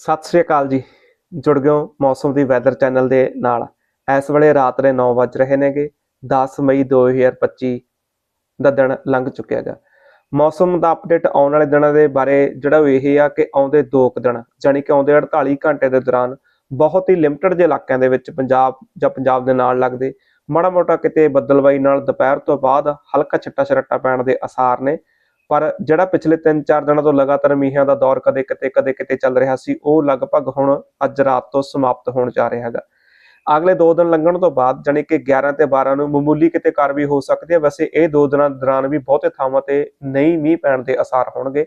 ਸਤਿ ਸ੍ਰੀ ਅਕਾਲ ਜੀ। ਜੁੜ ਗਏ ਮੌਸਮ ਦੀ ਵੈਦਰ ਚੈਨਲ ਦੇ ਨਾਲ। ਇਸ ਵੇਲੇ ਰਾਤ ਦੇ 9 ਵੱਜ ਰਹੇ ਨੇਗੇ। 10 ਮਈ 2025 ਦਾ ਦਿਨ ਲੰਘ ਚੁੱਕਿਆ ਹੈਗਾ ਮੌਸਮ ਦਾ ਅਪਡੇਟ ਆਉਣ ਵਾਲੇ ਦਿਨਾਂ ਦੇ ਬਾਰੇ ਜਿਹੜਾ ਉਹ ਇਹ ਆ ਕਿ ਆਉਂਦੇ 2 ਕੁ ਦਿਨ ਜਾਨੀ ਕਿ ਆਉਂਦੇ 48 ਘੰਟੇ ਦੇ ਦੌਰਾਨ ਬਹੁਤ ਹੀ ਲਿਮਟਿਡ ਜਿਹੇ ਇਲਾਕਿਆਂ ਦੇ ਵਿੱਚ ਪੰਜਾਬ ਜਾਂ ਪੰਜਾਬ ਦੇ ਨਾਲ ਲੱਗਦੇ। ਮਾੜਾ ਮੋਟਾ ਕਿਤੇ ਬੱਦਲਵਾਈ ਨਾਲ ਦੁਪਹਿਰ ਤੋਂ ਬਾਅਦ ਹਲਕਾ ਛਿੱਟਾ ਛਰਟਾ ਪੈਣ ਦੇ ਅਸਾਰ ਨੇ। ਪਰ ਜਿਹੜਾ ਪਿਛਲੇ 3-4 ਦਿਨਾਂ ਤੋਂ ਲਗਾਤਾਰ ਮੀਂਹਾਂ ਦਾ ਦੌਰ ਕਦੇ ਕਿਤੇ ਕਦੇ ਕਿਤੇ ਚੱਲ ਰਿਹਾ ਸੀ, ਉਹ ਲਗਭਗ ਹੁਣ ਅੱਜ ਰਾਤ ਤੋਂ ਸਮਾਪਤ ਹੋਣ ਜਾ ਰਿਹਾ ਹੈਗਾ। ਅਗਲੇ 2 ਦਿਨ ਲੰਘਣ ਤੋਂ ਬਾਅਦ ਜਾਣੀ ਕਿ 11 ਤੇ 12 ਨੂੰ ਮਾਮੂਲੀ ਕਿਤੇ ਕਾਰਵਾਈ ਹੋ ਸਕਦੀ ਹੈ। ਵੈਸੇ ਇਹ 2 ਦਿਨਾਂ ਦੌਰਾਨ ਵੀ ਬਹੁਤੇ ਥਾਵਾਂ ਤੇ ਨਹੀਂ ਮੀਂਹ ਪੈਣ ਦੇ ਅਸਾਰ ਹੋਣਗੇ।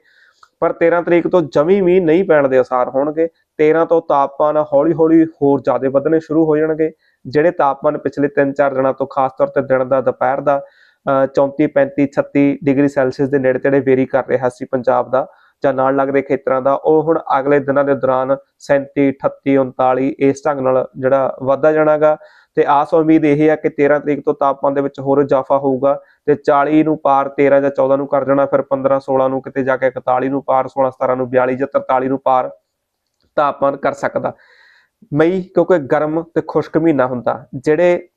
ਪਰ 13 ਤਰੀਕ ਤੋਂ ਜਮੀ ਮੀਂਹ ਨਹੀਂ ਪੈਣ ਦੇ ਅਸਾਰ ਹੋਣਗੇ। 13 ਤੋਂ ਤਾਪਮਾਨ ਹੌਲੀ-ਹੌਲੀ ਹੋਰ ਜ਼ਿਆਦਾ ਵਧਣੇ ਸ਼ੁਰੂ ਹੋ ਜਾਣਗੇ। ਜਿਹੜੇ ਤਾਪਮਾਨ ਪਿਛਲੇ 3-4 ਦਿਨਾਂ ਤੋਂ ਖਾਸ ਤੌਰ ਤੇ ਦਿਨ ਦਾ, ਦੁਪਹਿਰ ਦਾ 34 35 36 ਡਿਗਰੀ ਸੈਲਸੀਅਸ ਦੇ ਨੇੜੇ ਤੇੜੇ ਵੇਰੀ ਕਰ ਰਿਹਾ ਸੀ ਪੰਜਾਬ ਦਾ ਜਾਂ ਨਾਲ ਲੱਗਦੇ ਖੇਤਰਾਂ ਦਾ, ਉਹ ਹੁਣ ਅਗਲੇ ਦਿਨਾਂ ਦੇ ਦੌਰਾਨ 37 38 39 ਇਸ ਢੰਗ ਨਾਲ ਜਿਹੜਾ ਵਧਦਾ ਜਾਣਾਗਾ। ਤੇ ਆਸ ਉਮੀਦ ਇਹ ਹੈ ਕਿ 13 ਤਰੀਕ ਤੋਂ ਤਾਪਮਾਨ ਦੇ ਵਿੱਚ ਹੋਰ ਇਜ਼ਾਫਾ ਹੋਊਗਾ ਤੇ 40 ਨੂੰ ਪਾਰ 13 ਜਾਂ 14 ਨੂੰ ਕਰ ਜਾਣਾ, ਫਿਰ 15 16 ਨੂੰ ਕਿਤੇ ਜਾ ਕੇ 41 ਨੂੰ ਪਾਰ 16 17 ਨੂੰ 42 ਜਾਂ 43 ਨੂੰ ਪਾਰ ਤਾਪਮਾਨ ਕਰ ਸਕਦਾ। ਮਈ ਕਿਉਂਕਿ ਗਰਮ ਤੇ ਖੁਸ਼ਕ ਮਹੀਨਾ ਹੁੰਦਾ, ਜਿਹੜੇ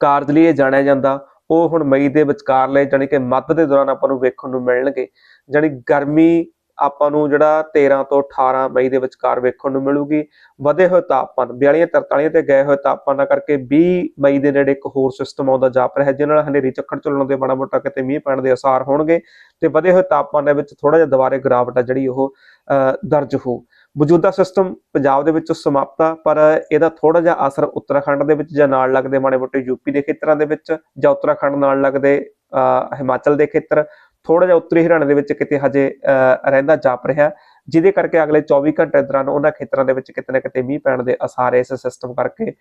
ਕਾਰਜ ਲਈ ਇਹ ਜਾਣਿਆ ਜਾਂਦਾ ਉਹ ਹੁਣ ਮਈ ਦੇ ਵਿਚਕਾਰਲੇ ਜਾਣੀ ਕਿ ਮੱਧ ਦੇ ਦੌਰਾਨ ਆਪਾਂ ਨੂੰ ਵੇਖਣ ਨੂੰ ਮਿਲਣਗੇ। ਜਾਣੀ ਗਰਮੀ ਆਪਾਂ ਨੂੰ ਜਿਹੜਾ 13 ਤੋਂ 18 ਮਈ ਦੇ ਵਿਚਕਾਰ ਵੇਖਣ ਨੂੰ ਮਿਲੂਗੀ। ਵਧੇ ਹੋਏ ਤਾਪਮਾਨ 42 43 ਤੇ ਗਏ ਹੋਏ ਤਾਪਮਾਨਾਂ ਕਰਕੇ 20 ਮਈ ਦੇ ਨੇੜੇ ਇੱਕ ਹੋਰ ਸਿਸਟਮ ਆਉਂਦਾ ਜਾਪ ਰਿਹਾ ਜਿਹਦੇ ਨਾਲ ਹਨੇਰੀ ਝੱਖੜ ਚੱਲਣ ਦੇ ਮਾੜਾ ਮੋਟਾ ਕਿਤੇ ਮੀਂਹ ਪੈਣ ਦੇ ਅਸਾਰ ਹੋਣਗੇ ਤੇ ਵਧੇ ਹੋਏ ਤਾਪਮਾਨ ਦੇ ਵਿੱਚ ਥੋੜਾ ਜਿਹਾ ਦੁਬਾਰੇ ਗਿਰਾਵਟ ਆ ਜਿਹੜੀ ਉਹ ਅਹ, ਦਰਜ ਹੋ। ਮੌਜੂਦਾ ਸਿਸਟਮ ਪੰਜਾਬ ਦੇ ਵਿੱਚ ਸਮਾਪਤ ਆ ਪਰ ਇਹਦਾ ਥੋੜਾ ਜਿਹਾ ਅਸਰ ਉੱਤਰਾਖੰਡ ਦੇ ਵਿੱਚ ਜਾਂ ਨਾਲ ਲੱਗਦੇ ਮਾੜੇ ਮੋਟੇ ਯੂਪੀ ਦੇ ਖੇਤਰਾਂ ਦੇ ਵਿੱਚ ਜਾਂ ਉੱਤਰਾਖੰਡ ਨਾਲ ਲੱਗਦੇ ਅਹ, ਹਿਮਾਚਲ ਦੇ ਖੇਤਰ ਥੋੜਾ ਜਿਹਾ ਉੱਤਰੀ ਹਰਿਆਣਾ ਦੇ ਵਿੱਚ ਕਿਤੇ ਹਜੇ ਅਹ, ਰਹਿੰਦਾ ਜਾਪ ਰਿਹਾ ਜਿਹਦੇ ਕਰਕੇ ਅਗਲੇ 24 ਘੰਟੇ ਦੌਰਾਨ ਉਹਨਾਂ ਖੇਤਰਾਂ ਦੇ ਵਿੱਚ ਕਿਤੇ ਨਾ ਕਿਤੇ ਮੀਂਹ ਪੈਣ ਦੇ ਅਸਾਰ ਇਸ ਸਿਸਟਮ ਕਰਕੇ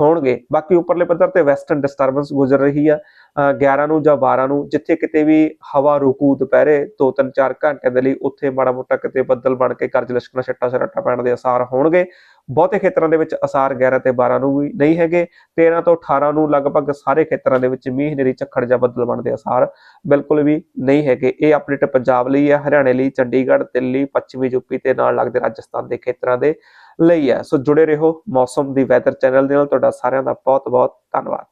ਹੋਣਗੇ। ਬਾਕੀ ਉੱਪਰਲੇ ਪੱਧਰ ਤੇ ਵੈਸਟਰਨ ਡਿਸਟਰਬੈਂਸ ਗੁਜ਼ਰ ਰਹੀ ਆ। ਅਹ 11 ਨੂੰ ਜਾਂ 12 ਨੂੰ, ਜਿੱਥੇ ਕਿਤੇ ਵੀ ਹਵਾ ਰੁਕੂ ਦੁਪਹਿਰੇ 2-3-4 ਘੰਟੇ ਦੇ ਲਈ ਉੱਥੇ ਮਾੜਾ ਮੋਟਾ ਕਿਤੇ ਬੱਦਲ ਬਣ ਕੇ ਕਰਜ ਲਿਸ਼ਕਣਾ ਛੱਟਾ ਛਰਟਾ ਪੈਣ ਦੇ ਅਸਾਰ ਹੋਣਗੇ। ਬਹੁਤੇ ਖੇਤਰਾਂ ਦੇ ਵਿੱਚ ਅਸਾਰ 11 ਤੇ 12 ਨੂੰ ਵੀ ਨਹੀਂ ਹੈਗੇ। 13 ਤੋਂ 18 ਨੂੰ ਲਗਭਗ ਸਾਰੇ ਖੇਤਰਾਂ ਦੇ ਵਿੱਚ ਮੀਂਹ ਹਨੇਰੀ ਝੱਖੜ ਜਾਂ ਬੱਦਲ ਬਣ ਦੇ ਅਸਾਰ ਬਿਲਕੁਲ ਵੀ ਨਹੀਂ ਹੈਗੇ। ਇਹ ਅਪਡੇਟ ਪੰਜਾਬ ਲਈ ਹੈ ਹਰਿਆਣੇ ਲਈ, ਚੰਡੀਗੜ੍ਹ, ਦਿੱਲੀ, ਪੱਛਮੀ ਯੂਪੀ ਤੇ ਨਾਲ ਲੱਗਦੇ ਰਾਜਸਥਾਨ ਦੇ ਖੇਤਰਾਂ ਦੇ। ਲਈ ਹੈ। ਸੋ ਜੁੜੇ ਰਹੋ ਮੌਸਮ ਦੀ ਵੈਦਰ ਚੈਨਲ ਦੇ ਨਾਲ। ਤੁਹਾਡਾ ਸਾਰਿਆਂ ਦਾ ਬਹੁਤ ਬਹੁਤ ਧੰਨਵਾਦ।